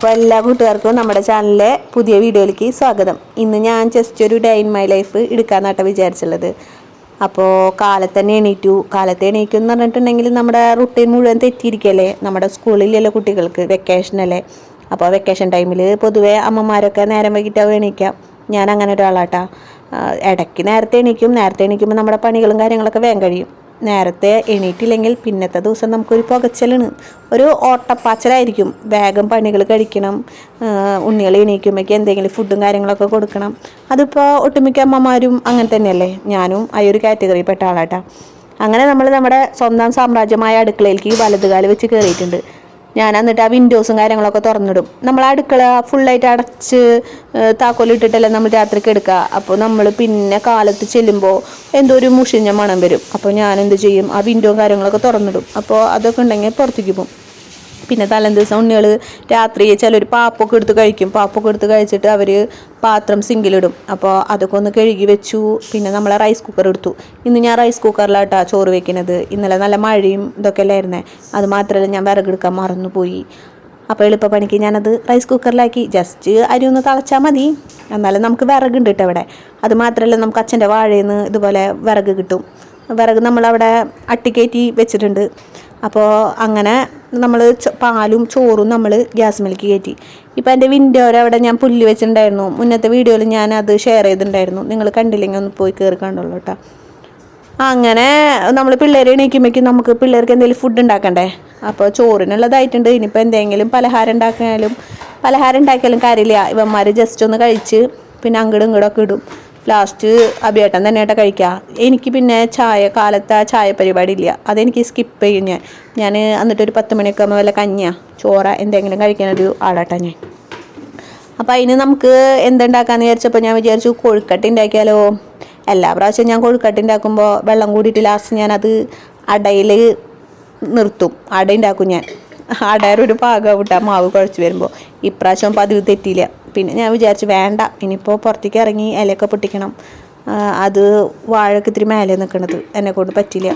അപ്പോൾ എല്ലാ കൂട്ടുകാർക്കും നമ്മുടെ ചാനലിലെ പുതിയ വീഡിയോയിലേക്ക് സ്വാഗതം. ഇന്ന് ഞാൻ ജസ്റ്റ് ഒരു ഡേ ഇൻ മൈ ലൈഫ് എടുക്കാന്നാട്ട വിചാരിച്ചുള്ളത്. അപ്പോൾ കാലത്തന്നെ എണീറ്റു. കാലത്തെ എണീക്കും എന്ന് പറഞ്ഞിട്ടുണ്ടെങ്കിൽ നമ്മുടെ റുട്ടീൻ മുഴുവൻ തെറ്റിയിരിക്കല്ലേ? നമ്മുടെ സ്കൂളിലല്ലേ കുട്ടികൾക്ക്. വെക്കേഷനല്ലേ അപ്പോൾ വെക്കേഷൻ ടൈമിൽ പൊതുവേ അമ്മമാരൊക്കെ നേരം വൈകിട്ടാവും എണീക്കാം. ഞാൻ അങ്ങനെ ഒരാളാട്ടാ. ഇടയ്ക്ക് നേരത്തെ എണീക്കും. നേരത്തെ എണീക്കുമ്പോൾ നമ്മുടെ പണികളും കാര്യങ്ങളൊക്കെ വേഗം കഴിയും. നേരത്തെ എണീറ്റില്ലെങ്കിൽ പിന്നത്തെ ദിവസം നമുക്കൊരു പുകച്ചലാണ്. ഒരു ഓട്ടപ്പാച്ചലായിരിക്കും. വേഗം പണികൾ കഴിക്കണം. ഉണ്ണികൾ എണീക്കുമ്പോഴേക്ക് എന്തെങ്കിലും ഫുഡും കാര്യങ്ങളൊക്കെ കൊടുക്കണം. അതിപ്പോൾ ഒട്ടുമിക്ക അമ്മമാരും അങ്ങനെ തന്നെയല്ലേ? ഞാനും ആ ഒരു കാറ്റഗറി പെട്ട ആളാട്ടാ. അങ്ങനെ നമ്മൾ നമ്മുടെ സ്വന്തം സാമ്രാജ്യമായ അടുക്കളയിലേക്ക് വലതുകാൽ വെച്ച് കയറിയിട്ടുണ്ട് ഞാൻ എന്നിട്ട് ആ വിൻഡോസും കാര്യങ്ങളൊക്കെ തുറന്നിടും. നമ്മൾ അടുക്കള ഫുള്ളായിട്ട് അടച്ച് താക്കോലിട്ടിട്ടല്ലേ നമ്മൾ രാത്രിക്ക് എടുക്കുക അപ്പോൾ നമ്മൾ പിന്നെ കാലത്ത് ചെല്ലുമ്പോൾ എന്തോ ഒരു മുഷിഞ്ഞ മണം വരും. അപ്പോൾ ഞാൻ എന്ത് ചെയ്യും? ആ വിൻഡോ കാര്യങ്ങളൊക്കെ തുറന്നിടും. അപ്പോൾ അതൊക്കെ ഉണ്ടെങ്കിൽ പുറത്തേക്ക് പോകും. പിന്നെ തലേ ദിവസം ഉണ്ണികൾ രാത്രി ചിലർ പാപ്പൊക്കെ എടുത്ത് കഴിക്കും. പാപ്പൊക്കെ എടുത്ത് കഴിച്ചിട്ട് അവർ പാത്രം സിങ്കിലിടും അപ്പോൾ അതൊക്കെ ഒന്ന് കഴുകി വെച്ചു. പിന്നെ നമ്മളെ റൈസ് കുക്കർ എടുത്തു. ഇന്ന് ഞാൻ റൈസ് കുക്കറിലാട്ടാ ചോറ് വെക്കുന്നത് ഇന്നലെ നല്ല മഴയും ഇതൊക്കെ അല്ലായിരുന്നേ. അത് മാത്രമല്ല ഞാൻ വിറകെടുക്കാൻ മറന്നുപോയി. അപ്പോൾ എളുപ്പപ്പണിക്ക് ഞാനത് റൈസ് കുക്കറിലാക്കി ജസ്റ്റ് അരി ഒന്ന് തളച്ചാൽ മതി. എന്നാലും നമുക്ക് വിറകുണ്ട് കേട്ടോ അവിടെ അത് മാത്രമല്ല നമുക്ക് അച്ഛന്റെ വാഴയിൽ നിന്ന് ഇതുപോലെ വിറക് കിട്ടും. വിറക് നമ്മളവിടെ അട്ടിക്കയറ്റി വെച്ചിട്ടുണ്ട്. അപ്പോൾ അങ്ങനെ നമ്മൾ പാലും ചോറും നമ്മൾ ഗ്യാസ് മിൽക്ക് കയറ്റി ഇപ്പം എന്റെ വിൻഡോയുടെ അവിടെ ഞാൻ പുല്ല് വെച്ചിട്ടുണ്ടായിരുന്നു മുന്നത്തെ വീഡിയോയിൽ ഞാൻ അത് ഷെയർ ചെയ്തിട്ടുണ്ടായിരുന്നു നിങ്ങൾ കണ്ടില്ലെങ്കിൽ ഒന്ന് പോയി കയറി കണ്ടുള്ളൂ കേട്ടോ അങ്ങനെ നമ്മൾ പിള്ളേരെ എണീക്കുമ്പോഴേക്കും നമുക്ക് പിള്ളേർക്ക് എന്തെങ്കിലും ഫുഡ് ഉണ്ടാക്കണ്ടേ അപ്പോൾ ചോറിനുള്ളതായിട്ടുണ്ട്. ഇനിയിപ്പോൾ എന്തെങ്കിലും പലഹാരം ഉണ്ടാക്കിയാലും പലഹാരം ഉണ്ടാക്കിയാലും കാര്യമില്ല ഇവന്മാർ ജസ്റ്റ് ഒന്ന് കഴിച്ച് പിന്നെ അങ്ങോട്ടും ഇങ്ങോട്ടൊക്കെ ഇടും. ലാസ്റ്റ് അഭിയേട്ടൻ തന്നെ ഏട്ടാ കഴിക്കുക എനിക്ക് പിന്നെ ചായ കാലത്തെ ചായ പരിപാടി ഇല്ല. അതെനിക്ക് സ്കിപ്പ് ചെയ്യും ഞാൻ. ഞാൻ എന്നിട്ട് ഒരു പത്ത് മണിയൊക്കെ ആകുമ്പോൾ വല്ല കഞ്ഞ ചോറ എന്തെങ്കിലും കഴിക്കാനൊരു ആളാട്ടാ ഞാൻ. അപ്പോൾ അതിന് നമുക്ക് എന്തുണ്ടാക്കാന്ന് വിചാരിച്ചപ്പോൾ ഞാൻ വിചാരിച്ചു കൊഴുക്കട്ട ഉണ്ടാക്കിയാലോ എല്ലാ പ്രാവശ്യവും ഞാൻ കൊഴുക്കട്ട ഉണ്ടാക്കുമ്പോൾ വെള്ളം കൂടിയിട്ട് ലാസ്റ്റ് ഞാനത് അടയിൽ നിർത്തും. അട ഉണ്ടാക്കും ഞാൻ. അടയൊരു ഒരു വിട്ടാൽ മാവ് കുഴച്ച് വരുമ്പോൾ ഇപ്രാവശ്യം പതിവ് തെറ്റിയില്ല. പിന്നെ ഞാൻ വിചാരിച്ചു വേണ്ട ഇനിയിപ്പോൾ പുറത്തേക്ക് ഇറങ്ങി ഇലയൊക്കെ പൊട്ടിക്കണം. അത് വാഴക്ക് ഇത്തിരി മേലെ നിൽക്കണത് എന്നെ കൊണ്ട് പറ്റില്ല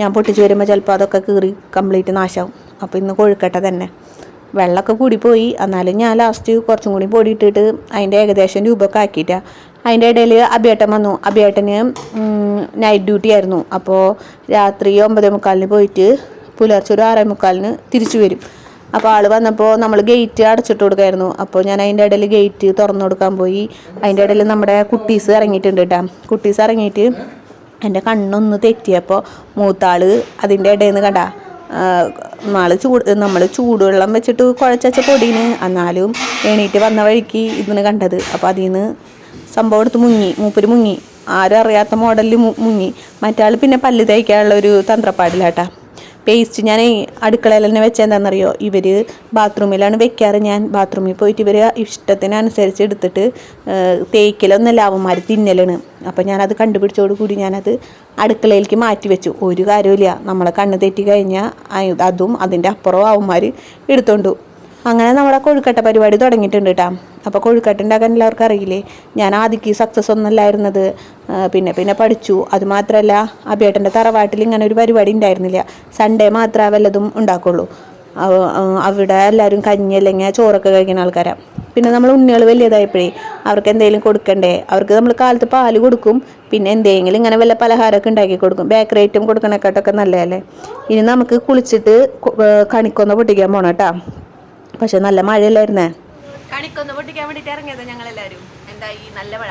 ഞാൻ പൊട്ടിച്ച് വരുമ്പോൾ ചിലപ്പോൾ അതൊക്കെ കീറി കംപ്ലീറ്റ് നാശാവും. അപ്പോൾ ഇന്ന് കൊഴുക്കട്ട തന്നെ. വെള്ളമൊക്കെ കൂടിപ്പോയി. എന്നാലും ഞാൻ ലാസ്റ്റ് കുറച്ചും കൂടി പൊടി ഇട്ടിട്ട് അതിന്റെ ഏകദേശം രൂപമൊക്കെ ആക്കിയിട്ടാണ് അതിന്റെ ഇടയിൽ അഭിയേട്ടൻ വന്നു. അഭിയേട്ടന് നൈറ്റ് ഡ്യൂട്ടി ആയിരുന്നു. അപ്പോൾ രാത്രി ഒമ്പതേ മുക്കാലിന് പോയിട്ട് പുലർച്ചെ ഒരു ആറേ മുക്കാലിന് തിരിച്ചു വരും. അപ്പോൾ ആൾ വന്നപ്പോൾ നമ്മൾ ഗേറ്റ് അടച്ചിട്ട് കൊടുക്കായിരുന്നു. അപ്പോൾ ഞാൻ അതിന്റെ ഇടയിൽ ഗേറ്റ് തുറന്നു കൊടുക്കാൻ പോയി. അതിന്റെ ഇടയിൽ നമ്മുടെ കുട്ടീസ് ഇറങ്ങിയിട്ടുണ്ട് കേട്ടോ കുട്ടീസ് ഇറങ്ങിയിട്ട് എന്റെ കണ്ണൊന്ന് തെറ്റിയപ്പോൾ മൂത്താൾ അതിന്റെ ഇടയിൽ നിന്ന് കണ്ട നമ്മൾ ചൂട് നമ്മൾ ചൂടുവെള്ളം വെച്ചിട്ട് കുഴച്ചച്ച പൊടിന് എന്നാലും എണീറ്റ് വന്ന വഴിക്ക് ഇതിന് കണ്ടത്. അപ്പോൾ അതിൽ നിന്ന് സംഭവം എടുത്ത് മുങ്ങി മൂപ്പര് മുങ്ങി. ആരും അറിയാത്ത മോഡലിൽ മുങ്ങി. മറ്റാൾ പിന്നെ പല്ല് തേക്കാനുള്ള ഒരു തന്ത്രപ്പാടിലാട്ടാ പേസ്റ്റ് ഞാൻ അടുക്കളയിൽ തന്നെ വെച്ചെന്താണെന്നറിയോ ഇവർ ബാത്റൂമിലാണ് വെക്കാറ്. ഞാൻ ബാത്റൂമിൽ പോയിട്ട് ഇവർ ഇഷ്ടത്തിനനുസരിച്ച് എടുത്തിട്ട് തേക്കലൊന്നല്ല അവന്മാർ തിന്നലാണ്. അപ്പോൾ ഞാനത് കണ്ടുപിടിച്ചോട് കൂടി ഞാനത് അടുക്കളയിലേക്ക് മാറ്റി വെച്ചു. ഒരു കാര്യമില്ല നമ്മളെ കണ്ണ് തെറ്റി കഴിഞ്ഞാൽ അതും അതിന്റെ അപ്പുറം അവന്മാർ എടുത്തോണ്ടു അങ്ങനെ നമ്മുടെ കൊഴുക്കട്ട പരിപാടി തുടങ്ങിയിട്ടുണ്ട് കേട്ടോ അപ്പോൾ കൊഴുക്കട്ട ഉണ്ടാക്കാൻ എല്ലാവർക്കും അറിയില്ലേ? ഞാൻ ആദ്യക്ക് സക്സസ് ഒന്നല്ലായിരുന്നത് പിന്നെ പിന്നെ പഠിച്ചു. അതുമാത്രമല്ല അബേട്ടന്റെ തറവാട്ടിൽ ഇങ്ങനെ ഒരു പരിപാടി ഉണ്ടായിരുന്നില്ല. സൺഡേ മാത്രമേ വല്ലതും ഉണ്ടാക്കുള്ളൂ. അവിടെ എല്ലാവരും കഞ്ഞി അല്ലെങ്കിൽ ചോറൊക്കെ കഴിക്കുന്ന ആൾക്കാരാണ് പിന്നെ നമ്മൾ ഉണ്ണികൾ വലിയതായപ്പോഴേ അവർക്ക് എന്തെങ്കിലും കൊടുക്കണ്ടേ? അവർക്ക് നമ്മൾ കാലത്ത് പാൽ കൊടുക്കും. പിന്നെ എന്തെങ്കിലും ഇങ്ങനെ വല്ല പലഹാരമൊക്കെ ഉണ്ടാക്കി കൊടുക്കും. ബേക്കറി ഐറ്റം കൊടുക്കണേക്കാട്ടൊക്കെ നല്ലതല്ലേ? ഇനി നമുക്ക് കുളിച്ചിട്ട് കണിക്കൊന്ന് പൊട്ടിക്കാൻ പോണം കേട്ടോ പക്ഷെ നല്ല മഴയല്ലായിരുന്നേ? കണിക്കൊന്ന് പൊട്ടിക്കാൻ വേണ്ടിട്ട് ഇറങ്ങിയത് ഞങ്ങൾ എല്ലാവരും എന്താ ഈ നല്ല മഴ?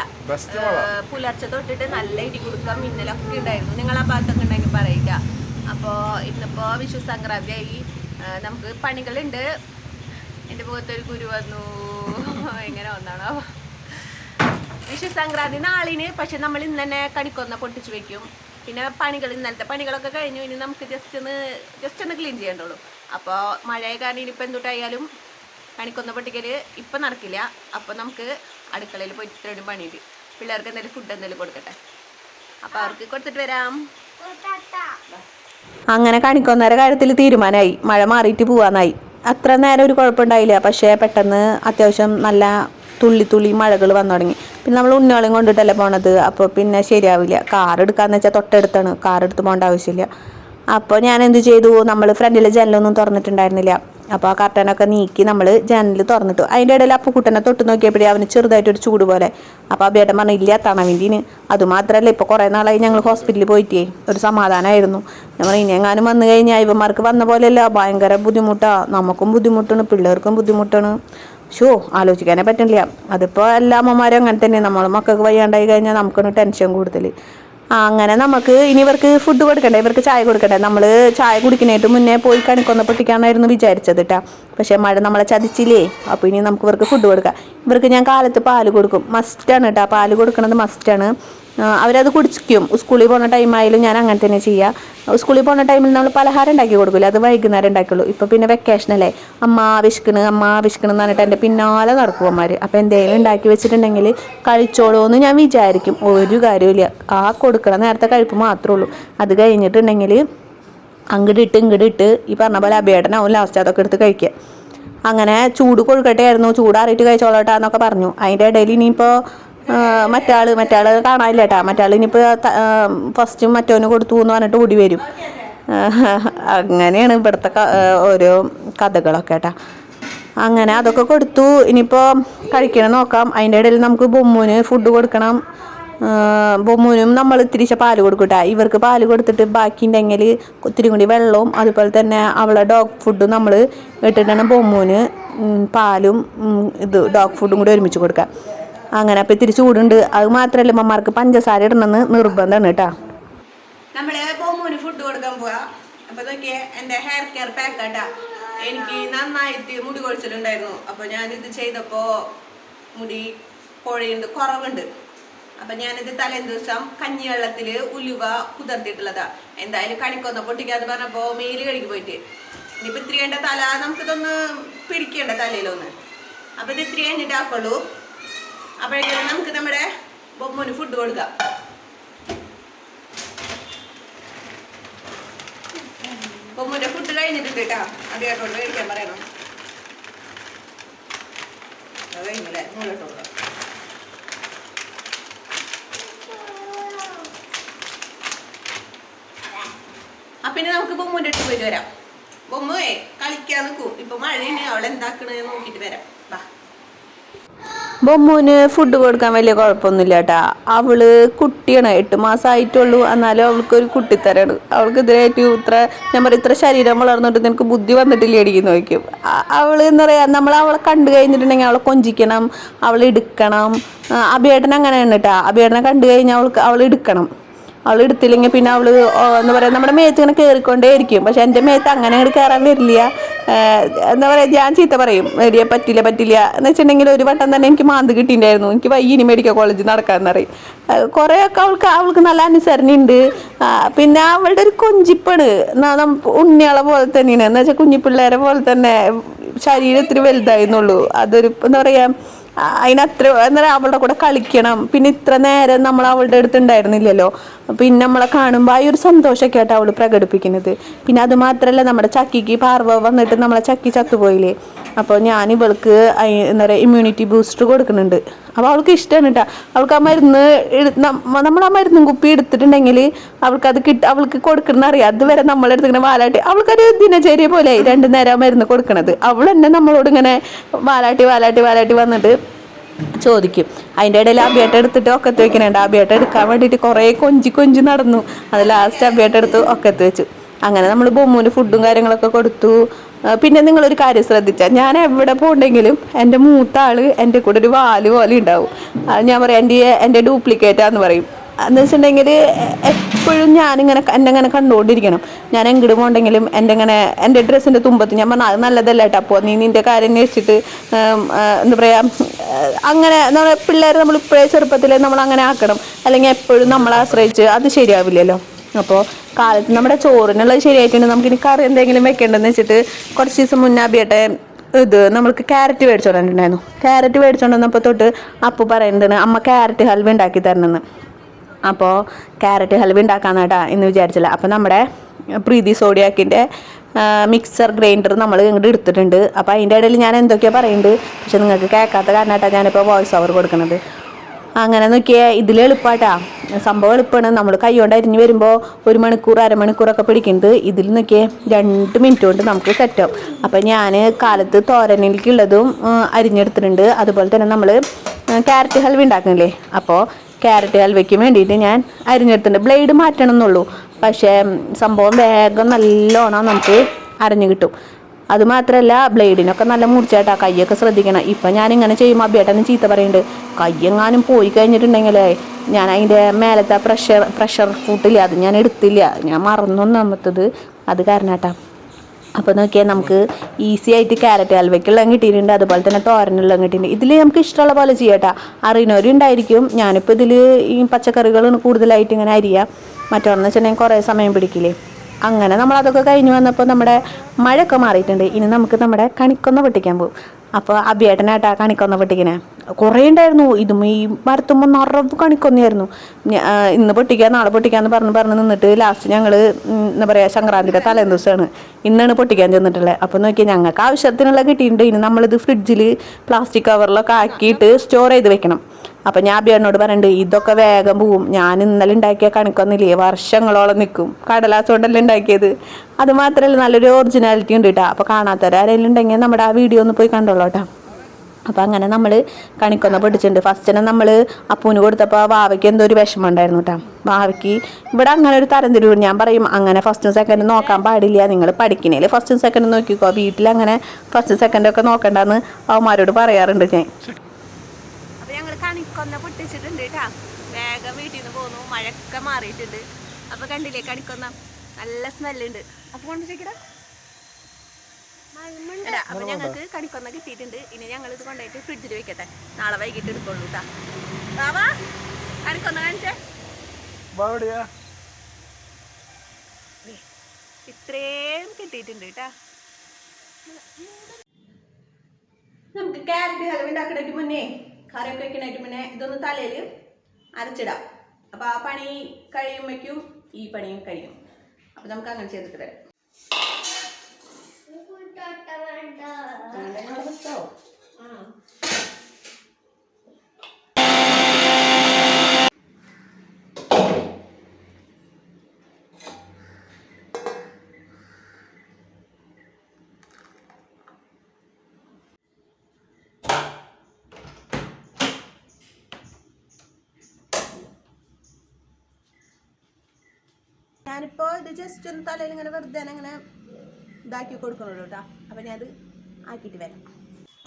പുലർച്ചെ തൊട്ടിട്ട് നല്ല ഇടി കൊടുക്കാം മിന്നലൊക്കെ ഉണ്ടായിരുന്നു. നിങ്ങൾ ആ ഭാഗത്തൊക്കെ ഉണ്ടെങ്കിൽ പറയുക അപ്പോൾ ഇന്നിപ്പോ വിഷു സംക്രാന്തിയായി നമുക്ക് പണികളുണ്ട്. എന്റെ മുഖത്തൊരു കുരു വന്നു. എങ്ങനെ വന്നാണോ? വിഷു സംക്രാന്തി നാളിന് പക്ഷെ നമ്മൾ ഇന്ന് തന്നെ കണിക്കൊന്ന പൊട്ടിച്ചു വെക്കും. പിന്നെ പണികൾ ഇന്നലത്തെ പണികളൊക്കെ കഴിഞ്ഞു. ഇനി നമുക്ക് ജസ്റ്റ് ഒന്ന് ജസ്റ്റ് ഒന്ന് ക്ലീൻ ചെയ്യേണ്ടുള്ളൂ അപ്പോൾ മഴയെ കാരണം ഇനിയിപ്പോൾ എന്തുട്ടായാലും കണിക്കൊന്ന പട്ടിക്കൽ ഇപ്പം നടക്കില്ല. അപ്പോൾ നമുക്ക് അടുക്കളയിൽ പോയി ഇത്രയും പണിയുണ്ട്. പിള്ളേർക്ക് എന്തെങ്കിലും ഫുഡ് എന്തെങ്കിലും കൊടുക്കട്ടെ. അപ്പോൾ അവർക്ക് കൊടുത്തിട്ട് വരാം. അങ്ങനെ കണിക്കൊന്നര കാര്യത്തിൽ തീരുമാനമായി. മഴ മാറിയിട്ട് പോവാന്നായി. അത്ര നേരം ഒരു കുഴപ്പമുണ്ടായില്ല. പക്ഷേ പെട്ടെന്ന് അത്യാവശ്യം നല്ല തുള്ളി തുള്ളി മഴകൾ വന്നു തുടങ്ങി. പിന്നെ നമ്മൾ ഉണ്ണികളും കൊണ്ടിട്ടല്ലേ പോണത്? അപ്പോൾ പിന്നെ ശരിയാവില്ല. കാർ എടുക്കാന്ന് വെച്ചാൽ തൊട്ടടുത്താണ്. കാർ എടുത്ത് പോകേണ്ട ആവശ്യമില്ല. അപ്പോൾ ഞാൻ എന്ത് ചെയ്തു? നമ്മൾ ഫ്രണ്ടിലെ ജനലൊന്നും തുറന്നിട്ടുണ്ടായിരുന്നില്ല. അപ്പോൾ ആ കർട്ടനൊക്കെ നീക്കി നമ്മൾ ജനൽ തുറന്നിട്ടു. അതിന്റെ ഇടയിൽ അപ്പുക്കുട്ടനെ തൊട്ട് നോക്കിയപ്പോഴേ അവന് ചെറുതായിട്ടൊരു ചൂട് പോലെ. അപ്പോൾ അബിയേട്ടൻ പറഞ്ഞു ഇല്ല തണവിന്റെന് അതുമാത്രമല്ല ഇപ്പോൾ കുറേ നാളായി ഞങ്ങൾ ഹോസ്പിറ്റലിൽ പോയിട്ടേ. ഒരു സമാധാനമായിരുന്നു ഞങ്ങൾ ഇനി എങ്ങാനും വന്നു കഴിഞ്ഞാൽ ഇവന്മാർക്ക് വന്ന പോലെയല്ല ഭയങ്കര ബുദ്ധിമുട്ടാണ് നമുക്കും ബുദ്ധിമുട്ടാണ് പിള്ളേർക്കും ബുദ്ധിമുട്ടാണ്. ഷോ ആലോചിക്കാനേ പറ്റില്ല അതിപ്പോൾ എല്ലാ അമ്മമാരും അങ്ങനെ തന്നെ നമ്മൾ മക്കൾക്ക് വയ്യാണ്ടായി കഴിഞ്ഞാൽ നമുക്കൊന്ന് ടെൻഷൻ കൂടുതൽ അങ്ങനെ നമുക്ക് ഇനി ഇവർക്ക് ഫുഡ് കൊടുക്കണ്ടേ? ഇവർക്ക് ചായ കൊടുക്കണ്ടേ? നമ്മൾ ചായ കുടിക്കുന്നതിന് മുന്നേ പോയി കണിക്കൊന്ന പൊട്ടിക്കാനായിരുന്നു വിചാരിച്ചത് കേട്ടാ പക്ഷേ മഴ നമ്മളെ ചതിച്ചില്ലേ? അപ്പോൾ ഇനി നമുക്ക് ഇവർക്ക് ഫുഡ് കൊടുക്കാം. ഇവർക്ക് ഞാൻ കാലത്ത് പാൽ കൊടുക്കും. മസ്റ്റാണ് കേട്ടോ പാൽ കൊടുക്കുന്നത് മസ്റ്റാണ് അവരത് കുടിക്കും. സ്കൂളിൽ പോകുന്ന ടൈമായാലും ഞാൻ അങ്ങനെ തന്നെ ചെയ്യുക സ്കൂളിൽ പോകുന്ന ടൈമിൽ നമ്മൾ പലഹാരം ഉണ്ടാക്കി കൊടുക്കില്ല അത് വൈകുന്നേരം ഉണ്ടാക്കുള്ളൂ. ഇപ്പോൾ പിന്നെ വെക്കേഷനല്ലേ അമ്മ വിശക്കണ് അമ്മ വിശക്കണ് എന്ന് പറഞ്ഞിട്ട് എന്റെ പിന്നാലെ നടക്കും അപ്പോൾ എന്തെങ്കിലും ഉണ്ടാക്കി വെച്ചിട്ടുണ്ടെങ്കിൽ കഴിച്ചോളൂ എന്ന് ഞാൻ വിചാരിക്കും. ഒരു കാര്യമില്ല ആ കൊടുക്കണ നേരത്തെ കഴിപ്പ് മാത്രമേ ഉള്ളൂ. അത് കഴിഞ്ഞിട്ടുണ്ടെങ്കിൽ അങ്ങടിട്ട് ഇങ്ങടിട്ട് ഈ പറഞ്ഞ പോലെ അഭേടനാവും ലാസ്റ്റ് അതൊക്കെ എടുത്ത് കഴിക്കുക. അങ്ങനെ ചൂട് കൊഴുക്കട്ടെ ആയിരുന്നു ചൂടാറിയിട്ട് കഴിച്ചോളട്ടാ എന്നൊക്കെ പറഞ്ഞു. അതിന്റെ ഇടയിൽ ഇനിയിപ്പോൾ മറ്റാൾ മറ്റാൾ കാണാനില്ല കേട്ടാ മറ്റാൾ ഇനിയിപ്പോൾ ഫസ്റ്റും മറ്റോന് കൊടുത്തു എന്ന് പറഞ്ഞിട്ട് ഓടി വരും. അങ്ങനെയാണ് ഇവിടുത്തെ ഓരോ കഥകളൊക്കെ കേട്ടാ അങ്ങനെ അതൊക്കെ കൊടുത്തു. ഇനിയിപ്പോൾ കഴിക്കണം നോക്കാം. അതിന്റെ ഇടയിൽ നമുക്ക് ബൊമ്മുവിന് ഫുഡ് കൊടുക്കണം. ബൊമ്മൂനും നമ്മൾ ഇത്തിരിശ പാൽ കൊടുക്കട്ടെ. ഇവർക്ക് പാൽ കൊടുത്തിട്ട് ബാക്കി ഉണ്ടെങ്കിൽ ഒത്തിരി കൂടി വെള്ളവും അതുപോലെ തന്നെ അവളെ ഡോഗ് ഫുഡും നമ്മൾ ഇട്ടിട്ടാണ് ബൊമ്മൂന് പാലും ഇത് ഡോഗ് ഫുഡും കൂടി ഒരുമിച്ച് കൊടുക്കുക അങ്ങനെ അപ്പോൾ ഇത്തിരി ചൂടുണ്ട്. അത് മാത്രമല്ല മമ്മാർക്ക് പഞ്ചസാര ഇടണമെന്ന് നിർബന്ധമാണ് കേട്ടോ. നമ്മൾ ബൊമ്മൂന് ഫുഡ് കൊടുക്കാൻ പോവാം. അപ്പൊ ഇതൊക്കെ എന്റെ ഹെയർ കെയർ പാക്ക് കേട്ടാ എനിക്ക് നന്നായിട്ട് മുടി കൊഴിച്ചിലുണ്ടായിരുന്നു. അപ്പൊ ഞാനിത് ചെയ്തപ്പോൾ മുടി കോഴിയുണ്ട് കുറവുണ്ട്. അപ്പൊ ഞാനിത് തലേ ദിവസം കഞ്ഞിവെള്ളത്തിൽ ഉലുവ കുതിർത്തിട്ടുള്ളതാ എന്തായാലും കണിക്കൊന്ന പൊട്ടിക്കാന്ന് പറഞ്ഞപ്പോ മേൽ കഴുകി പോയിട്ട്. ഇനിയിപ്പോ ഇത്തിരി എന്റെ തല നമുക്കിതൊന്ന് പിടിക്കണ്ട തലയിലൊന്ന്. അപ്പൊ ഇത് ഇത്തിരി കഴിഞ്ഞിട്ട് ആക്കുള്ളൂ. അപ്പോഴേക്കും നമുക്ക് നമ്മുടെ ബൊമ്മന് ഫുഡ് കൊടുക്കാം. ബൊമ്മന്റെ ഫുഡ് കഴിഞ്ഞിട്ടുണ്ട് കേട്ടാ. കേട്ടോണ്ട് കഴിക്കാൻ പറയണം. അത് കഴിഞ്ഞില്ലേ? കൊടുക്കാം അപ്പൊ നമുക്കിപ്പോൾ മുന്നോട്ട് പോയിട്ട് വരാം. ബൊമ്മേ കളിക്കാൻ നിൽക്കൂ ഇപ്പൊ മഴയാണ് അവൾ എന്താക്കണെന്ന് നോക്കിട്ട് വരാം. വാ. ബൊമ്മൂന് ഫുഡ് കൊടുക്കാൻ വലിയ കുഴപ്പമൊന്നുമില്ല കേട്ടാ അവൾ കുട്ടിയാണ് എട്ട് മാസമായിട്ടുള്ളൂ എന്നാലും അവൾക്ക് ഒരു കുട്ടിത്തരാണ്. അവൾക്ക് ഇതിനായിട്ട് ഇത്ര ഞാൻ പറയും ഇത്ര ശരീരം വളർന്നിട്ട് നിനക്ക് ബുദ്ധി വന്നിട്ടില്ല അടിക്കുന്ന നോക്കും അവൾ എന്താ പറയാ നമ്മൾ അവളെ കണ്ടു കഴിഞ്ഞിട്ടുണ്ടെങ്കിൽ അവളെ കൊഞ്ചിക്കണം അവളെ എടുക്കണം. അഭിയേട്ടൻ അങ്ങനെയാണ് കേട്ടാ അഭിയേട്ടനെ കണ്ടു കഴിഞ്ഞാൽ അവൾക്ക് അവൾ എടുക്കണം. അവൾ എടുത്തില്ലെങ്കിൽ പിന്നെ അവൾ എന്താ പറയുക നമ്മുടെ മേത്ത് ഇങ്ങനെ കയറിക്കൊണ്ടേ ഇരിക്കും പക്ഷെ എന്റെ മേത്ത് അങ്ങനെ അങ്ങോട്ട് കയറാൻ വരില്ല. എന്താ പറയുക ഞാൻ ചീത്ത പറയും. വരിക പറ്റില്ല പറ്റില്ല. എന്ന് വെച്ചിട്ടുണ്ടെങ്കിൽ ഒരു വട്ടം തന്നെ എനിക്ക് മാന്ത് കിട്ടിയിട്ടുണ്ടായിരുന്നു. എനിക്ക് വയ്യിനി മെഡിക്കൽ കോളേജിൽ നടക്കാന്ന് പറയും. കുറേയൊക്കെ അവൾക്ക് അവൾക്ക് നല്ല അനുസരണയുണ്ട്. പിന്നെ അവളുടെ ഒരു കൊഞ്ചിപ്പാണ്. ഉണ്ണികളെ പോലെ തന്നെയാണ്. എന്ന് വെച്ചാൽ കുഞ്ഞിപ്പിള്ളേരെ പോലെ തന്നെ ശരീരം ശരീരത്തിന് വലുതായിരുന്നുള്ളൂ. അതൊരു എന്താ പറയുക അതിനത്ര എന്താ പറയുക അവളുടെ കൂടെ കളിക്കണം. പിന്നെ ഇത്ര നേരം നമ്മൾ അവളുടെ അടുത്ത് ഉണ്ടായിരുന്നില്ലല്ലോ. പിന്നെ നമ്മളെ കാണുമ്പോൾ ആ ഒരു സന്തോഷമൊക്കെ ആയിട്ട് അവൾ പ്രകടിപ്പിക്കുന്നത്. പിന്നെ അത് മാത്രമല്ല നമ്മുടെ ചക്കിക്ക് പാർവ വന്നിട്ട് നമ്മളെ ചക്കി ചത്തുപോയില്ലേ? അപ്പോൾ ഞാൻ ഇവൾക്ക് എന്താ പറയുക ഇമ്മ്യൂണിറ്റി ബൂസ്റ്റർ കൊടുക്കുന്നുണ്ട്. അപ്പോൾ അവൾക്ക് ഇഷ്ടമാണ് കേട്ടോ അവൾക്ക് ആ മരുന്ന് നമ്മൾ ആ മരുന്നും കുപ്പി എടുത്തിട്ടുണ്ടെങ്കിൽ അവൾക്ക് അത് കിട്ട അവൾക്ക് കൊടുക്കണം അറിയാം. അതുവരെ നമ്മളെടുത്ത് ഇങ്ങനെ വാലാട്ടി അവൾക്കൊരു ദിനചര്യ പോലെ രണ്ടു നേരം മരുന്ന് കൊടുക്കണത്. അവൾ തന്നെ നമ്മളോട് ഇങ്ങനെ വാലാട്ടി വാലാട്ടി വാലാട്ടി വന്നിട്ട് ചോദിക്കും. അതിന്റെ ഇടയിൽ അബിയേട്ട എടുത്തിട്ട് ഒക്കത്ത് വെക്കുന്നുണ്ട്. അബിയേട്ട എടുക്കാൻ വേണ്ടിയിട്ട് കുറേ കൊഞ്ചി കൊഞ്ചി നടന്നു. അത് ലാസ്റ്റ് അബിയേട്ട എടുത്ത് ഒക്കത്ത് വെച്ചു. അങ്ങനെ നമ്മൾ ബൊമ്മൂന് ഫുഡും കാര്യങ്ങളൊക്കെ കൊടുത്തു. പിന്നെ നിങ്ങളൊരു കാര്യം ശ്രദ്ധിച്ചാൽ ഞാൻ എവിടെ പോകണ്ടെങ്കിലും എന്റെ മൂത്ത ആൾ എന്റെ കൂടെ ഒരു വാൽ പോലെ ഉണ്ടാവും. ഞാൻ പറയാം എന്റെ എന്റെ ഡ്യൂപ്ലിക്കേറ്റാന്ന് പറയും. എന്ന് വെച്ചിട്ടുണ്ടെങ്കിൽ എപ്പോഴും ഞാനിങ്ങനെ എന്നെ ഇങ്ങനെ കണ്ടുകൊണ്ടിരിക്കണം ഞാൻ എങ്ങോട്ട് പോകണ്ടെങ്കിലും എന്റെ ഇങ്ങനെ എന്റെ ഡ്രസ്സിന്റെ തുമ്പത്ത് ഞാൻ പറഞ്ഞാൽ അത് നല്ലതല്ല കേട്ടോ അപ്പോൾ നീ നിന്റെ കാര്യം വെച്ചിട്ട് എന്താ പറയുക അങ്ങനെ നമ്മളെ പിള്ളേർ നമ്മൾ ഇപ്പോഴേ ചെറുപ്പത്തിൽ നമ്മൾ അങ്ങനെ ആക്കണം. അല്ലെങ്കിൽ എപ്പോഴും നമ്മളെ ആശ്രയിച്ച് അത് ശരിയാവില്ലല്ലോ. അപ്പോൾ കാലത്ത് നമ്മുടെ ചോറിനുള്ളത് ശരിയായിട്ടുണ്ട്. നമുക്ക് ഇനി കറി എന്തെങ്കിലും വെക്കേണ്ടതെന്ന് വെച്ചിട്ട് കുറച്ച് ദിവസം മുന്നേ അബിയട്ടെ ഇത് നമ്മൾക്ക് ക്യാരറ്റ് മേടിച്ചോണ്ടിട്ടുണ്ടായിരുന്നു ക്യാരറ്റ് മേടിച്ചോണ്ടിരുന്നപ്പോൾ തൊട്ട് അപ്പു പറയുന്നതാണ് അമ്മ ക്യാരറ്റ് ഹൽവ ഉണ്ടാക്കി തരണമെന്ന്. അപ്പോൾ ക്യാരറ്റ് ഹൽവ ഉണ്ടാക്കാന്നാട്ടാ എന്ന് വിചാരിച്ചില്ല അപ്പോൾ നമ്മുടെ പ്രീതി സോഡിയാക്കിന്റെ മിക്സർ ഗ്രൈൻഡർ നമ്മൾ ഇങ്ങോട്ട് എടുത്തിട്ടുണ്ട്. അപ്പോൾ അതിന്റെ ഇടയിൽ ഞാൻ എന്തൊക്കെയാണ് പറയുന്നത് പക്ഷെ നിങ്ങൾക്ക് കേൾക്കാത്ത കാരണമായിട്ടാണ് ഞാനിപ്പോൾ വോയിസ് ഓവർ കൊടുക്കുന്നത് അങ്ങനെ നോക്കിയാൽ ഇതിൽ എളുപ്പാട്ടാ സംഭവം എളുപ്പമാണ് നമ്മൾ കൈകൊണ്ട് അരിഞ്ഞ് വരുമ്പോൾ ഒരു മണിക്കൂർ അരമണിക്കൂറൊക്കെ പിടിക്കുന്നത് ഇതിൽ നോക്കിയേ രണ്ട് മിനിറ്റ് കൊണ്ട് നമുക്ക് സെറ്റാവും അപ്പം ഞാൻ കാലത്ത് തോരനിലേക്കുള്ളതും അരിഞ്ഞെടുത്തിട്ടുണ്ട്. അതുപോലെ തന്നെ നമ്മൾ ക്യാരറ്റ് ഹൽവ ഉണ്ടാക്കുന്നില്ലേ അപ്പോൾ ക്യാരറ്റ് ഹൽവയ്ക്ക് വേണ്ടിയിട്ട് ഞാൻ അരിഞ്ഞെടുത്തിട്ടുണ്ട്. ബ്ലേഡ് മാറ്റണം എന്നുള്ളൂ പക്ഷേ സംഭവം വേഗം നല്ലോണം നമുക്ക് അരഞ്ഞു കിട്ടും. അത് മാത്രമല്ല ബ്ലേഡിനൊക്കെ നല്ല മുറിച്ചാട്ടാ കയ്യൊക്കെ ശ്രദ്ധിക്കണം. ഇപ്പം ഞാനിങ്ങനെ ചെയ്യുമ്പോൾ അബിയേട്ടനും ചീത്ത പറയുന്നുണ്ട് കയ്യെങ്ങാനും പോയി കഴിഞ്ഞിട്ടുണ്ടെങ്കിലേ ഞാൻ അതിന്റെ മേലത്തെ പ്രഷർ പ്രഷർ ഫുട്ടില്ല അത് ഞാൻ എടുത്തില്ല. ഞാൻ മറന്നു ഒന്നാമത്തത് അത് കാരണാട്ടാ. അപ്പോൾ നോക്കിയാൽ നമുക്ക് ഈസി ആയിട്ട് ക്യാരറ്റ് ഹൽവയ്ക്കുള്ള കിട്ടിയിട്ടുണ്ട് അതുപോലെ തന്നെ തോരനുള്ള കിട്ടിയിട്ടുണ്ട്. ഇതിൽ നമുക്ക് ഇഷ്ടമുള്ള പോലെ ചെയ്യട്ടാ അറിയുന്നവരും ഉണ്ടായിരിക്കും. ഞാനിപ്പോൾ ഇതിൽ ഈ പച്ചക്കറികൾ കൂടുതലായിട്ട് ഇങ്ങനെ അരിയാം. മറ്റൊന്ന് വെച്ചിട്ടുണ്ടെങ്കിൽ കുറേ സമയം പിടിക്കില്ലേ. അങ്ങനെ നമ്മൾ അതൊക്കെ കഴിഞ്ഞ് വന്നപ്പോൾ നമ്മുടെ മഴയൊക്കെ മാറിയിട്ടുണ്ട്. ഇനി നമുക്ക് നമ്മുടെ കണിക്കൊന്ന പൊട്ടിക്കാൻ പോകും അപ്പോൾ അഭിയേട്ടനായിട്ടാ കണിക്കൊന്ന പൊട്ടിക്കണേ. കുറേ ഉണ്ടായിരുന്നു. ഇതും ഈ മരത്തുമ്പോൾ നിറവ് കണിക്കൊന്നായിരുന്നു ഇന്ന് പൊട്ടിക്കുക നാളെ പൊട്ടിക്കാന്ന് പറഞ്ഞ് പറഞ്ഞ് നിന്നിട്ട് ലാസ്റ്റ് ഞങ്ങൾ എന്താ പറയുക സംക്രാന്തിയുടെ തലേ ദിവസമാണ് ഇന്നാണ് പൊട്ടിക്കാൻ ചെന്നിട്ടുള്ളത് അപ്പോൾ നോക്കിയാൽ ഞങ്ങൾക്ക് ആവശ്യത്തിനുള്ള കിട്ടിയിട്ടുണ്ട്. ഇനി നമ്മളിത് ഫ്രിഡ്ജിൽ പ്ലാസ്റ്റിക് കവറിലൊക്കെ ആക്കിയിട്ട് സ്റ്റോർ ചെയ്ത് വെക്കണം. അപ്പം ഞാൻ അഭിയേട്ടനോട് പറയുന്നുണ്ട് ഇതൊക്കെ വേഗം പോവും. ഞാൻ ഇന്നലെ ഉണ്ടാക്കിയ കണക്കൊന്നുമില്ലേ വർഷങ്ങളോളം നിൽക്കും കടലാസ് കൊണ്ടല്ലേ ഉണ്ടാക്കിയത്? അത് മാത്രമല്ല നല്ലൊരു ഒറിജിനാലിറ്റി ഉണ്ട് കേട്ടോ അപ്പോൾ കാണാത്തവരാരെങ്കിലും ഉണ്ടെങ്കിൽ നമ്മുടെ ആ വീഡിയോ ഒന്ന് പോയി കണ്ടോളൂ കേട്ടോ അപ്പോൾ അങ്ങനെ നമ്മൾ കണിക്കൊന്ന പൊട്ടിച്ചിട്ടുണ്ട്. ഫസ്റ്റിനെ നമ്മൾ അപ്പൂന് കൊടുത്തപ്പോൾ വാവയ്ക്ക് എന്തോ ഒരു വിഷമം ഉണ്ടായിരുന്നു കേട്ടോ വാവയ്ക്ക് ഇവിടെ അങ്ങനെ ഒരു തരം തിരിവ്. ഞാൻ പറയും അങ്ങനെ ഫസ്റ്റും സെക്കൻഡും നോക്കാൻ പാടില്ല. നിങ്ങൾ പഠിക്കണേൽ ഫസ്റ്റും സെക്കൻഡും നോക്കിക്കോ. വീട്ടിൽ അങ്ങനെ ഫസ്റ്റും ഒക്കെ നോക്കണ്ടെന്ന് അവന്മാരോട് പറയാറുണ്ട് ഞാൻ. കണിക്കൊന്ന പൊട്ടിച്ചിട്ടുണ്ട് കേട്ടാ വേഗം വീട്ടിൽ നിന്ന് പോന്നു. മഴയൊക്കെ മാറിയിട്ടുണ്ട്. അപ്പൊ കണ്ടില്ലേ കണിക്കൊന്ന? നല്ല സ്മെല്ലുണ്ട് അപ്പൊ കൊണ്ടുവച്ചിടാ അപ്പൊ ഞങ്ങൾക്ക് കണിക്കൊന്ന കിട്ടിയിട്ടുണ്ട്. ഇനി ഞങ്ങൾ ഇത് കൊണ്ടുപോയിട്ട് ഫ്രിഡ്ജിൽ വെക്കട്ടെ. നാളെ വൈകിട്ട് എടുക്കുള്ളൂ കേട്ടാ കണിക്കൊന്ന കാണിച്ചേ. ഇത്രയും കിട്ടിയിട്ടുണ്ട് കേട്ടാ നമുക്ക് ക്യാരറ്റ് ഹലവ് ഉണ്ടാക്കണേക്ക് മുന്നേ കറിയൊക്കെ വെക്കണായിട്ട് പിന്നെ ഇതൊന്ന് തലയിൽ അരച്ചിടാം. അപ്പോൾ ആ പണി കഴിയുമ്പോഴേക്കും ഈ പണിയും കഴിയും. അപ്പോൾ നമുക്ക് അങ്ങനെ ചെയ്തിട്ട് വരാം. ആ. ഞാനിപ്പോൾ ഇത് ജസ്റ്റ് ഒന്ന് തലയിൽ ഇങ്ങനെ വെറുതെ ഇങ്ങനെ ഇതാക്കി കൊടുക്കണുള്ളൂ കേട്ടോ അപ്പോൾ ഞാനത് ആക്കിയിട്ട് വരാം.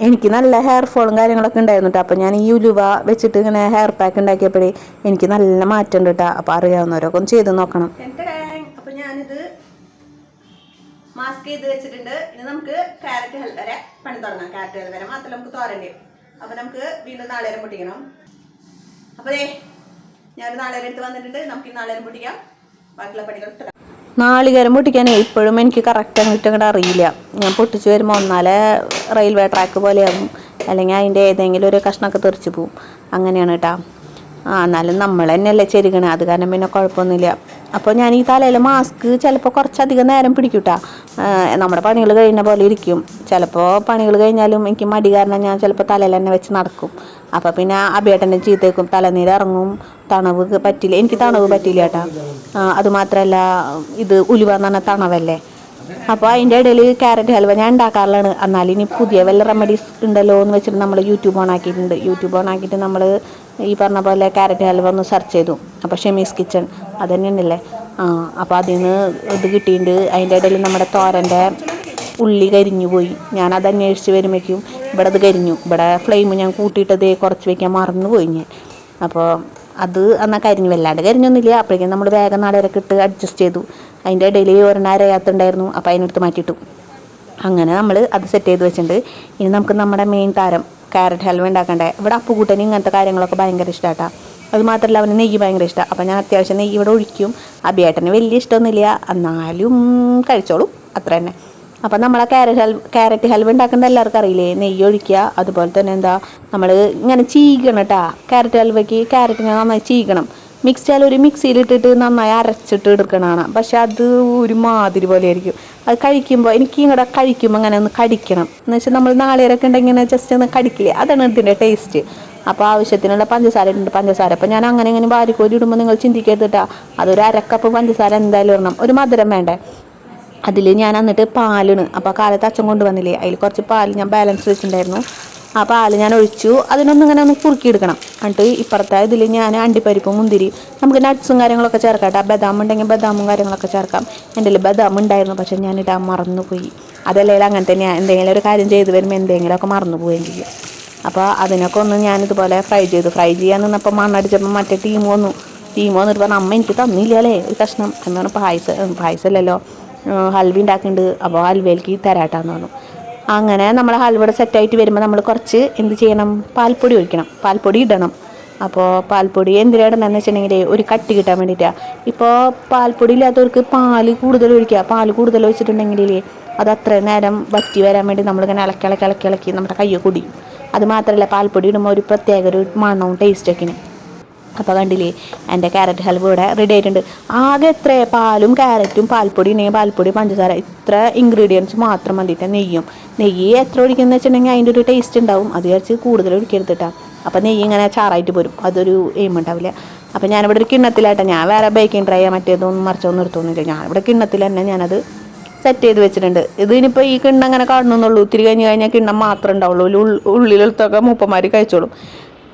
എനിക്ക് നല്ല ഹെയർ ഫോളും കാര്യങ്ങളൊക്കെ ഉണ്ടായിരുന്നു കേട്ടോ അപ്പോൾ ഞാൻ ഈ ഉലുവ വെച്ചിട്ട് ഇങ്ങനെ ഹെയർ പാക്ക് ഉണ്ടാക്കിയപ്പോഴേ എനിക്ക് നല്ല മാറ്റം ഉണ്ട് കേട്ടോ അപ്പോൾ അറിയാവുന്നവരൊക്കെ ഒന്ന് ചെയ്ത് നോക്കണം. അപ്പോൾ ഞാനിത് മാസ്ക് ചെയ്ത് വെച്ചിട്ടുണ്ട്. ഇനി നമുക്ക് ക്യാരറ്റ് വരെ പണി തുടങ്ങാം. ക്യാരറ്റ് വരെ മാത്രം നമുക്ക് തോരണ്ടി. അപ്പോൾ നമുക്ക് വീണ്ടും നാളേരം പൊട്ടിക്കണം. അപ്പോൾ ഞാൻ നാളേരം എടുത്ത് വന്നിട്ടുണ്ട്. നമുക്ക് ഈ നാളേരം പൊട്ടിക്കാം. നാളികേരം പൊട്ടിക്കാനേ ഇപ്പോഴും എനിക്ക് കറക്റ്റ് അങ്ങോട്ട് അങ്ങോട്ട് അറിയില്ല. ഞാൻ പൊട്ടിച്ചു വരുമ്പോൾ ഒന്നാലെ റെയിൽവേ ട്രാക്ക് പോലെയാകും അല്ലെങ്കിൽ അതിന്റെ ഏതെങ്കിലും ഒരു കഷ്ണമൊക്കെ തെറിച്ച് പോവും. അങ്ങനെയാണ് കേട്ടോ ആ എന്നാലും നമ്മൾ തന്നെയല്ലേ ചെരുകണേ. അത് കാരണം പിന്നെ കുഴപ്പമൊന്നുമില്ല. അപ്പോൾ ഞാൻ ഈ തലയിൽ മാസ്ക് ചിലപ്പോൾ കുറച്ചധികം നേരം പിടിക്കൂട്ടാ. കേട്ടോ നമ്മുടെ പണികൾ കഴിയുന്ന പോലെ ഇരിക്കും. ചിലപ്പോൾ പണികൾ കഴിഞ്ഞാലും എനിക്ക് മടി കാരണം ഞാൻ ചിലപ്പോൾ തലയിൽ തന്നെ വെച്ച് നടക്കും. അപ്പോൾ പിന്നെ അബിയേട്ടന്റെ ചീത്തേക്കും തലനീര് ഇറങ്ങും. തണവ് പറ്റില്ല. എനിക്ക് തണവ് പറ്റില്ല കേട്ടോ. അതുമാത്രമല്ല ഇത് ഉലുവ എന്ന് പറഞ്ഞ തണവല്ലേ? അപ്പോൾ അതിന്റെ ഇടയിൽ ക്യാരറ്റ് ഹൽവ ഞാൻ ഉണ്ടാക്കാറുള്ളതാണ്. എന്നാൽ ഇനി പുതിയ വല്ല റെമഡീസ് ഉണ്ടല്ലോ എന്ന് വെച്ചിട്ട് നമ്മൾ യൂട്യൂബ് ഓൺ ആക്കിയിട്ടുണ്ട്. യൂട്യൂബ് ഓൺ ആക്കിയിട്ട് നമ്മൾ ഈ പറഞ്ഞ പോലെ ക്യാരറ്റ് ഹൽവ ഒന്ന് സെർച്ച് ചെയ്തു. അപ്പോൾ ഷെമീസ് കിച്ചൺ അത് തന്നെയാണല്ലേ? ആ അപ്പോൾ അതിൽ നിന്ന് ഇത് കിട്ടിയിട്ടുണ്ട് അതിന്റെ ഇടയിൽ നമ്മുടെ തോരന്റെ ഉള്ളി കരിഞ്ഞു പോയി. ഞാൻ അത് അന്വേഷിച്ച് വരുമ്പോഴേക്കും ഇവിടെ അത് കരിഞ്ഞു. ഇവിടെ ഫ്ലെയിം ഞാൻ കൂട്ടിയിട്ടത് കുറച്ച് വയ്ക്കാൻ മറന്നു പോയി ഞാൻ. അപ്പോൾ അത് എന്നാൽ കരിഞ്ഞു. വല്ലാണ്ട് കരിഞ്ഞൊന്നുമില്ല. അപ്പോഴേക്കും നമ്മൾ വേഗം നാളെ വരെ കിട്ട് അഡ്ജസ്റ്റ് ചെയ്തു. അതിന്റെ ഒരെണ്ണം അരയാത്തുണ്ടായിരുന്നു. അപ്പോൾ അതിനെടുത്ത് മാറ്റിയിട്ടു. അങ്ങനെ നമ്മൾ അത് സെറ്റ് ചെയ്ത് വെച്ചിട്ടുണ്ട്. ഇനി നമുക്ക് നമ്മുടെ മെയിൻ താരം ക്യാരറ്റ് ഹൽവ ഉണ്ടാക്കണ്ടേ? ഇവിടെ അപ്പുകൂട്ടന് ഇങ്ങനത്തെ കാര്യങ്ങളൊക്കെ ഭയങ്കര ഇഷ്ടമാട്ടാ അത് മാത്രമല്ല അവന് നെയ്യ് ഭയങ്കര ഇഷ്ടമാണ് അപ്പം ഞാൻ അത്യാവശ്യം നെയ്യ് ഇവിടെ ഒഴിക്കും. അബിയേട്ടന് വലിയ ഇഷ്ടമൊന്നുമില്ല. എന്നാലും കഴിച്ചോളും. അത്ര തന്നെ. അപ്പം നമ്മൾ ആ ക്യാരറ്റ് ഹൽവ ക്യാരറ്റ് ഹൽവ ഉണ്ടാക്കേണ്ട എല്ലാവർക്കും അറിയില്ലേ? നെയ്യ് ഒഴിക്കുക. അതുപോലെ തന്നെ എന്താ? നമ്മൾ ഇങ്ങനെ ചീകണം കേട്ടാ ക്യാരറ്റ് ഹൽവയ്ക്ക് ക്യാരറ്റിനെ നന്നായി ചീകണം. മിക്സ് ചെയ്യാൻ ഒരു മിക്സിയിലിട്ടിട്ട് നന്നായി അരച്ചിട്ട് എടുക്കണതാണ്. പക്ഷെ അത് ഒരു മാതിരി പോലെ ആയിരിക്കും അത് കഴിക്കുമ്പോൾ എനിക്ക് ഇങ്ങടെ കഴിക്കുമ്പോൾ അങ്ങനെ ഒന്ന് കടിക്കണം. എന്ന് വെച്ചാൽ നമ്മൾ നാളികേരൊക്കെ ഉണ്ടെങ്കിൽ ജസ്റ്റ് ഒന്ന് കടിക്കില്ലേ? അതാണ് ഇതിന്റെ ടേസ്റ്റ് അപ്പോൾ ആവശ്യത്തിനുള്ള പഞ്ചസാര ഇട്ടുണ്ട് പഞ്ചസാര അപ്പോൾ ഞാൻ അങ്ങനെ ഇങ്ങനെ വാരിക്കോരി ഇടുമ്പോൾ നിങ്ങൾ ചിന്തിക്കരുതിട്ടാ അതൊരു അരക്കപ്പ് പഞ്ചസാര എന്തായാലും ഇടണം. ഒരു മധുരം വേണ്ടേ? അതിൽ ഞാൻ എന്നിട്ട് പാലാണ്. അപ്പോൾ കാലത്ത് അച്ഛൻ കൊണ്ടുവന്നില്ലേ? അതിൽ കുറച്ച് പാൽ ഞാൻ ബാലൻസ് വെച്ചിട്ടുണ്ടായിരുന്നു. ആ പാൽ ഞാൻ ഒഴിച്ചു അതിനൊന്നും ഇങ്ങനെ ഒന്ന് കുറുക്കിയെടുക്കണം. എന്നിട്ട് ഇപ്പുറത്തെ ഇതിൽ ഞാൻ അണ്ടിപ്പരിപ്പ് മുന്തിരി നമുക്ക് നട്ട്സും കാര്യങ്ങളൊക്കെ ചേർക്കാം കേട്ടോ ബദാം ഉണ്ടെങ്കിൽ ബദാമും കാര്യങ്ങളൊക്കെ ചേർക്കാം. എന്റെ ബദാം ഉണ്ടായിരുന്നു പക്ഷേ ഞാൻ ഇടാൻ മറന്നുപോയി. അതല്ലെങ്കിൽ അങ്ങനെ തന്നെ എന്തെങ്കിലും ഒരു കാര്യം ചെയ്ത് വരുമ്പോൾ എന്തെങ്കിലുമൊക്കെ മറന്നു പോവുകയും ചെയ്യും. അപ്പോൾ അതിനൊക്കെ ഒന്ന് ഞാനിതുപോലെ ഫ്രൈ ചെയ്തു. ഫ്രൈ ചെയ്യാൻ നിന്നപ്പോൾ മണ്ണടിച്ചപ്പോൾ മറ്റേ ടീം വന്നു. ടീം വന്നിട്ട് പറഞ്ഞു അമ്മ എനിക്ക് തന്നില്ലല്ലേ ഒരു കഷ്ണം. എന്ന് പറഞ്ഞാൽ പായസം പായസമല്ലല്ലോ. ഹൽവ ഉണ്ടാക്കുന്നുണ്ട് അപ്പോൾ ഹൽവയിലേക്ക് തരാട്ടാന്ന് പറഞ്ഞു. അങ്ങനെ നമ്മൾ ഹൽവട സെറ്റായിട്ട് വരുമ്പോൾ നമ്മൾ കുറച്ച് എന്ത് ചെയ്യണം? പാൽപ്പൊടി ഒഴിക്കണം. പാൽപ്പൊടി ഇടണം. അപ്പോൾ പാൽപ്പൊടി എന്തിനാ ഇടണമെന്ന് വെച്ചിട്ടുണ്ടെങ്കിൽ ഒരു കട്ടി കിട്ടാൻ വേണ്ടിയിട്ടാണ് ഇപ്പോൾ പാൽപ്പൊടി ഇല്ലാത്തവർക്ക് പാൽ കൂടുതൽ ഒഴിക്കുക. പാൽ കൂടുതൽ ഒഴിച്ചിട്ടുണ്ടെങ്കിൽ അത് അത്രയും നേരം വറ്റി വരാൻ വേണ്ടി നമ്മളിങ്ങനെ ഇളക്കി ഇളക്കി ഇളക്കി ഇളക്കി നമ്മുടെ കയ്യെ കുടിയും. അത് മാത്രമല്ല പാൽപ്പൊടി ഇടുമ്പോൾ ഒരു പ്രത്യേക ഒരു മണവും ടേസ്റ്റൊക്കെ അപ്പോൾ കണ്ടില്ലേ? എന്റെ ക്യാരറ്റ് ഹൽവ ഇവിടെ റെഡി ആയിട്ടുണ്ട്. ആകെ എത്ര പാലും ക്യാരറ്റും പാൽപ്പൊടി ഉണ്ടെങ്കിൽ പാൽപ്പൊടി പഞ്ചസാര ഇത്ര ഇൻഗ്രീഡിയൻസ് മാത്രം മതിയിട്ട് നെയ്യും. നെയ്യ് എത്ര ഒഴിക്കുന്നത് വെച്ചിട്ടുണ്ടെങ്കിൽ അതിന്റെ ഒരു ടേസ്റ്റ് ഉണ്ടാവും. അത് വിചാരിച്ച് കൂടുതൽ ഒഴിക്കരുതിട്ടാ അപ്പോൾ നെയ്യ് ഇങ്ങനെ ചാറായിട്ട് പോരും. അതൊരു എയിം ഉണ്ടാവില്ല. അപ്പോൾ ഞാനിവിടെ ഒരു കിണ്ണത്തിലാട്ടെ. ഞാൻ വേറെ ബേക്കിംഗ് ട്രൈ മറ്റേതൊന്നും മറിച്ചൊന്നും എടുത്തൊന്നുമില്ല ഞാനിവിടെ കിണ്ണത്തിൽ തന്നെ ഞാനത് സെറ്റ് ചെയ്ത് വെച്ചിട്ടുണ്ട്. ഇത് ഇനിയിപ്പോൾ ഈ കിണ്ണം അങ്ങനെ കാണുന്നുള്ളൂ. ഇത്തിരി കഴിഞ്ഞ് കഴിഞ്ഞാൽ കിണ്ണം മാത്രമേ ഉണ്ടാവുള്ളൂ. ഉള്ളിലെടുത്തൊക്കെ മൂപ്പന്മാർ കഴിച്ചോളും.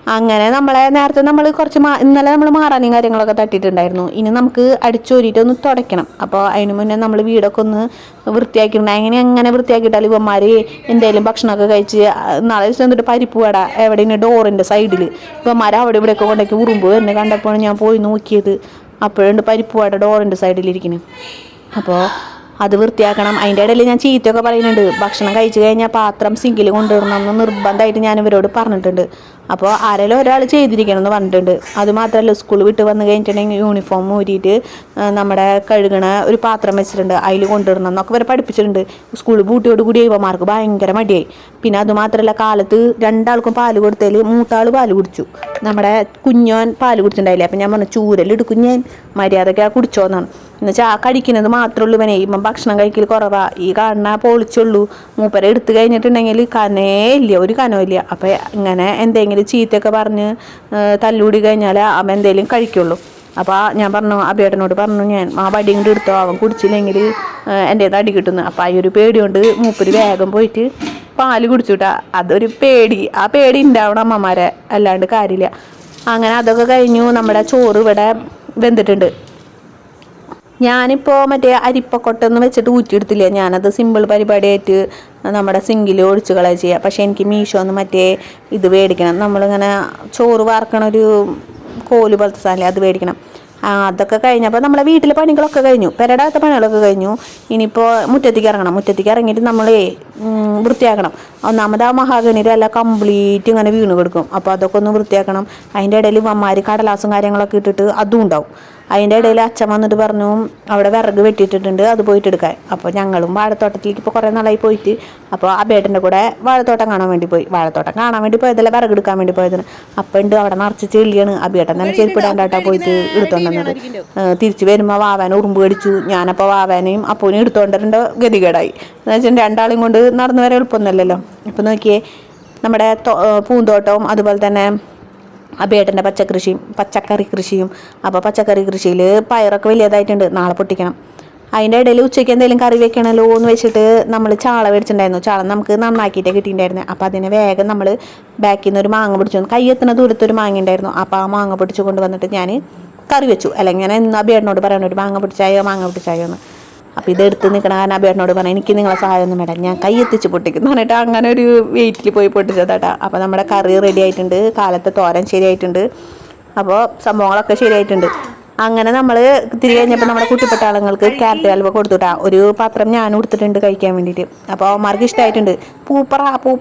അങ്ങനെ നമ്മളെ നേരത്തെ നമ്മൾ കുറച്ച് മാ ഇന്നലെ നമ്മൾ മാറാനും കാര്യങ്ങളൊക്കെ തട്ടിയിട്ടുണ്ടായിരുന്നു. ഇനി നമുക്ക് അടിച്ചോരിയിട്ട് ഒന്ന് തുടയ്ക്കണം. അപ്പോൾ അതിന് മുന്നേ നമ്മൾ വീടൊക്കെ ഒന്ന് വൃത്തിയാക്കിയിട്ടുണ്ട് അങ്ങനെ അങ്ങനെ വൃത്തിയാക്കിയിട്ടാൽ ഇവന്മാർ എന്തെങ്കിലും ഭക്ഷണമൊക്കെ കഴിച്ച് നാളെ ദിവസം എന്നിട്ട് പരിപ്പ് വേട എവിടെയാണ് ഡോറിന്റെ സൈഡിൽ ഇവന്മാർ അവിടെ ഇവിടെയൊക്കെ കൊണ്ടേക്ക് ഉറുമ്പ് എന്നെ കണ്ടപ്പോഴാണ് ഞാൻ പോയി നോക്കിയത്. അപ്പോഴുണ്ട് പരിപ്പ് വേട ഡോറിന്റെ സൈഡിലിരിക്കുന്നത് അപ്പോൾ അത് വൃത്തിയാക്കണം. അതിന്റെ ഇടയിൽ ഞാൻ ചീത്തയൊക്കെ പറയുന്നുണ്ട്. ഭക്ഷണം കഴിച്ചു കഴിഞ്ഞാൽ പാത്രം സിങ്കിൽ കൊണ്ടുവരണം എന്ന് നിർബന്ധമായിട്ട് ഞാൻ ഇവരോട് പറഞ്ഞിട്ടുണ്ട്. അപ്പോൾ ആരെങ്കിലും ഒരാൾ ചെയ്തിരിക്കണം എന്ന് പറഞ്ഞിട്ടുണ്ട്. അത് മാത്രമല്ല സ്കൂൾ വിട്ട് വന്ന് കഴിഞ്ഞിട്ടുണ്ടെങ്കിൽ യൂണിഫോം ഊരിയിട്ട് നമ്മുടെ കഴുകണ ഒരു പാത്രം വെച്ചിട്ടുണ്ട്. അതിൽ കൊണ്ടുവരണം എന്നൊക്കെ ഇവരെ പഠിപ്പിച്ചിട്ടുണ്ട്. സ്കൂൾ ബൂട്ടിയോട് കൂടി ഇവന്മാർക്ക് ഭയങ്കര മടിയായി. പിന്നെ അതുമാത്രമല്ല കാലത്ത് രണ്ടാൾക്കും പാൽ കൊടുത്തതിൽ മൂത്താൾ പാൽ കുടിച്ചു. നമ്മുടെ കുഞ്ഞോൻ പാൽ കുടിച്ചിട്ടുണ്ടായില്ലേ? അപ്പം ഞാൻ പറഞ്ഞു ചൂരലെടുക്കും ഞാൻ. മര്യാദയ്ക്ക് കുടിച്ചോന്നാണ്. എന്നുവെച്ചാൽ കഴിക്കുന്നത് മാത്രമേ ഉള്ളൂ ഇവനെ. ഇപ്പം ഭക്ഷണം കഴിക്കൽ കുറവാ. ഈ കാണുന്ന പൊളിച്ചുള്ളൂ. മൂപ്പരെ എടുത്തു കഴിഞ്ഞിട്ടുണ്ടെങ്കിൽ കനേ ഇല്ല. ഒരു കനമില്ല അപ്പോൾ അപ്പം ഇങ്ങനെ എന്തെങ്കിലും ചീത്തയൊക്കെ പറഞ്ഞ് തല്ലൂടി കഴിഞ്ഞാൽ അവൻ എന്തെങ്കിലും കഴിക്കുള്ളൂ. അപ്പോൾ ഞാൻ പറഞ്ഞു അബേട്ടനോട് പറഞ്ഞു ഞാൻ ആ വടി കൊണ്ട് എടുത്തോ. അവൻ കുടിച്ചില്ലെങ്കിൽ എന്റെ അടി കിട്ടുന്നു. അപ്പോൾ ആ ഒരു പേടി കൊണ്ട് മൂപ്പര് വേഗം പോയിട്ട് പാൽ കുടിച്ചുട്ടാ. അതൊരു പേടി. ആ പേടി ഉണ്ടാവണം അമ്മമാരെ. അല്ലാണ്ട് കാര്യമില്ല. അങ്ങനെ അതൊക്കെ കഴിഞ്ഞു. നമ്മുടെ ചോറ് ഇവിടെ വെന്തിട്ടുണ്ട്. ഞാനിപ്പോൾ മറ്റേ അരിപ്പക്കൊട്ടൊന്നും വെച്ചിട്ട് ഊറ്റിയെടുത്തില്ല? ഞാനത് സിമ്പിൾ പരിപാടിയായിട്ട് നമ്മുടെ സിങ്കിൽ ഒഴിച്ച് കളയ ചെയ്യുക പക്ഷേ എനിക്ക് മീഷോന്ന് മറ്റേ ഇത് മേടിക്കണം. നമ്മളിങ്ങനെ ചോറ് വാർക്കണ ഒരു കോൽ പോലത്തെ സാധനം അത് മേടിക്കണം. അതൊക്കെ കഴിഞ്ഞപ്പോൾ നമ്മളെ വീട്ടിലെ പണികളൊക്കെ കഴിഞ്ഞു. പെരടാത്ത പണികളൊക്കെ കഴിഞ്ഞു. ഇനിയിപ്പോൾ മുറ്റത്തേക്ക് ഇറങ്ങണം. മുറ്റത്തേക്ക് ഇറങ്ങിയിട്ട് നമ്മളേ വൃത്തിയാക്കണം. ഒന്നാമത് ആ മഹാഗണിയുടെ എല്ലാം കംപ്ലീറ്റ് ഇങ്ങനെ വീണ് കൊടുക്കും. അപ്പോൾ അതൊക്കെ ഒന്ന് വൃത്തിയാക്കണം. അതിന്റെ ഇടയിൽ വമ്മാര് കടലാസും കാര്യങ്ങളൊക്കെ ഇട്ടിട്ട് അതും ഉണ്ടാവും. അതിന്റെ ഇടയിൽ അച്ഛൻ വന്നിട്ട് പറഞ്ഞു അവിടെ വിറക് വെട്ടിയിട്ടിട്ടുണ്ട് അത് പോയിട്ട് എടുക്കാൻ. അപ്പോൾ ഞങ്ങളും വാഴത്തോട്ടത്തിലേക്ക് ഇപ്പോൾ കുറേ നാളായി പോയിട്ട്. അപ്പോൾ ആ ബേട്ടന്റെ കൂടെ വാഴത്തോട്ടം കാണാൻ വേണ്ടി പോയി. വാഴത്തോട്ടം കാണാൻ വേണ്ടി പോയതല്ല വിറക് എടുക്കാൻ വേണ്ടി പോയതിന്. അപ്പം ഉണ്ട് അവിടെ നിറച്ച് ചെളിയാണ്. ആ ബേട്ടൻ തന്നെ ചെരുപ്പിടാണ്ടാട്ടാ പോയിട്ട് എടുത്തോണ്ടുവന്നത് ഏഹ് തിരിച്ച് വരുമ്പോൾ വാവാനെ ഉറുമ്പ് കടിച്ചു. ഞാനപ്പോൾ വാവാനെയും അപ്പൂനെയും എടുത്തോണ്ടിരേണ്ട ഗതികേടായി. എന്ന് വെച്ചാൽ രണ്ടാളെയും കൊണ്ട് നടന്നു വരെ എളുപ്പമൊന്നുമല്ലല്ലോ. ഇപ്പം നോക്കിയേ നമ്മുടെ പൂന്തോട്ടവും അതുപോലെ തന്നെ അബേട്ടന്റെ പച്ചക്കൃഷിയും പച്ചക്കറി കൃഷിയും. അപ്പോൾ പച്ചക്കറി കൃഷിയിൽ പയറൊക്കെ വലിയതായിട്ടുണ്ട്. നാളെ പൊട്ടിക്കണം. അതിന്റെ ഇടയിൽ ഉച്ചയ്ക്ക് എന്തെങ്കിലും കറി വെക്കണമല്ലോ എന്ന് വെച്ചിട്ട് നമ്മൾ ചാള മേടിച്ചിട്ടുണ്ടായിരുന്നു. ചാള നമുക്ക് നന്നാക്കിയിട്ടേ കിട്ടിയിട്ടുണ്ടായിരുന്നു. അപ്പോൾ അതിനെ വേഗം നമ്മൾ ബാക്കിൽ നിന്ന് ഒരു മാങ്ങ പിടിച്ചു. കൈ എത്തുന്ന ദൂരത്ത് ഒരു മാങ്ങ ഉണ്ടായിരുന്നു. അപ്പോൾ ആ മാങ്ങ പിടിച്ചു കൊണ്ടുവന്നിട്ട് ഞാൻ കറി വെച്ചു. അല്ലെങ്കിൽ ഞാൻ എന്നാ ബേടിനോട് പറയണം ഒരു മാങ്ങ പിടിച്ചായോ മാങ്ങ പിടിച്ചായോ എന്ന്. അപ്പോൾ ഇത് എടുത്ത് നിൽക്കണ കാരണം അബേട്ടനോട് പറഞ്ഞു എനിക്ക് നിങ്ങളെ സഹായമൊന്നും വേണ്ട. ഞാൻ കൈ എത്തിച്ച് പൊട്ടിക്കുന്നു. പറഞ്ഞിട്ട് അങ്ങനെ ഒരു വെയിറ്റിൽ പോയി പൊട്ടിച്ചതാട്ടാ. അപ്പോൾ നമ്മുടെ കറി റെഡി ആയിട്ടുണ്ട്. കാലത്തെ തോരൻ ശരിയായിട്ടുണ്ട്. അപ്പോൾ സംഭവങ്ങളൊക്കെ ശരിയായിട്ടുണ്ട്. അങ്ങനെ നമ്മൾ തിരികെ കഴിഞ്ഞപ്പോൾ നമ്മുടെ കുട്ടിപ്പട്ടാളങ്ങൾക്ക് ക്യാരറ്റ് ഹൽവ കൊടുത്തുട്ടാ. ഒരു പാത്രം ഞാനും കൊടുത്തിട്ടുണ്ട് കഴിക്കാൻ വേണ്ടിയിട്ട്. അപ്പോൾ അവന്മാർക്ക് ഇഷ്ടമായിട്ടുണ്ട് പൂപ്പറ പൂ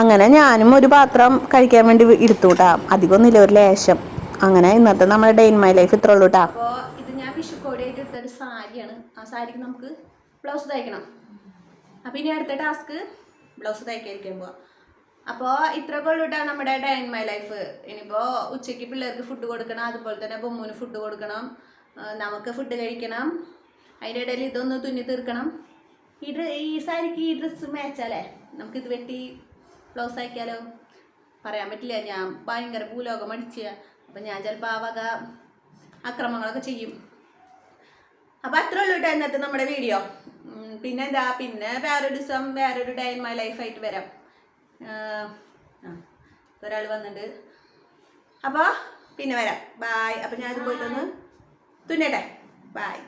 അങ്ങനെ ഞാനും ഒരു പാത്രം കഴിക്കാൻ വേണ്ടി എടുത്തുട്ടാ. അധികമൊന്നുമില്ല ഒരു ലേശം. അങ്ങനെ ഇന്നത്തെ നമ്മുടെ ഡെയിൻ മൈ ലൈഫ് ഇത്ര ഉള്ളൂ കേട്ടാ ഇത് ഞാൻ സാരിയാണ്. സാരിക്ക് നമുക്ക് ബ്ലൗസ് തയ്ക്കണം. അപ്പോൾ ഇനി അടുത്ത ടാസ്ക് ബ്ലൗസ് തയ്ക്കാതിരിക്കാൻ പോവാം. അപ്പോൾ ഇത്രയൊക്കെ ഉള്ളൂട്ടാ നമ്മുടെ ഡേ ഇൻ മൈ ലൈഫ് ഇനിയിപ്പോൾ ഉച്ചയ്ക്ക് പിള്ളേർക്ക് ഫുഡ് കൊടുക്കണം അതുപോലെ തന്നെ ബൊമ്മൂന് ഫുഡ് കൊടുക്കണം നമുക്ക് ഫുഡ് കഴിക്കണം. അതിന്റെ ഇടയിൽ ഇതൊന്ന് തുന്നി തീർക്കണം. ഈ ഈ സാരിക്ക് ഈ ഡ്രസ്സ് മേച്ചാലേ നമുക്കിത് വെട്ടി ബ്ലൗസ് ആക്കിയാലോ? പറയാൻ പറ്റില്ല. ഞാൻ ഭയങ്കര ഭൂലോകം അടിച്ച. അപ്പം ഞാൻ ചിലപ്പോൾ ആ വക അക്രമങ്ങളൊക്കെ ചെയ്യും. അപ്പം അത്രേ ഉള്ളൂ കേട്ടോ ഇന്നത്തെ നമ്മുടെ വീഡിയോ പിന്നെ എന്താ പിന്നെ വേറൊരു ദിവസം വേറൊരു ഡേ ഇൻ മൈ ലൈഫായിട്ട് വരാം. ഒരാൾ വന്നിട്ടുണ്ട് അപ്പോൾ പിന്നെ വരാം. ബായ് അപ്പം ഞാൻ ഇത് പോയിട്ടൊന്ന് തുന്നട്ടെ? ബായ്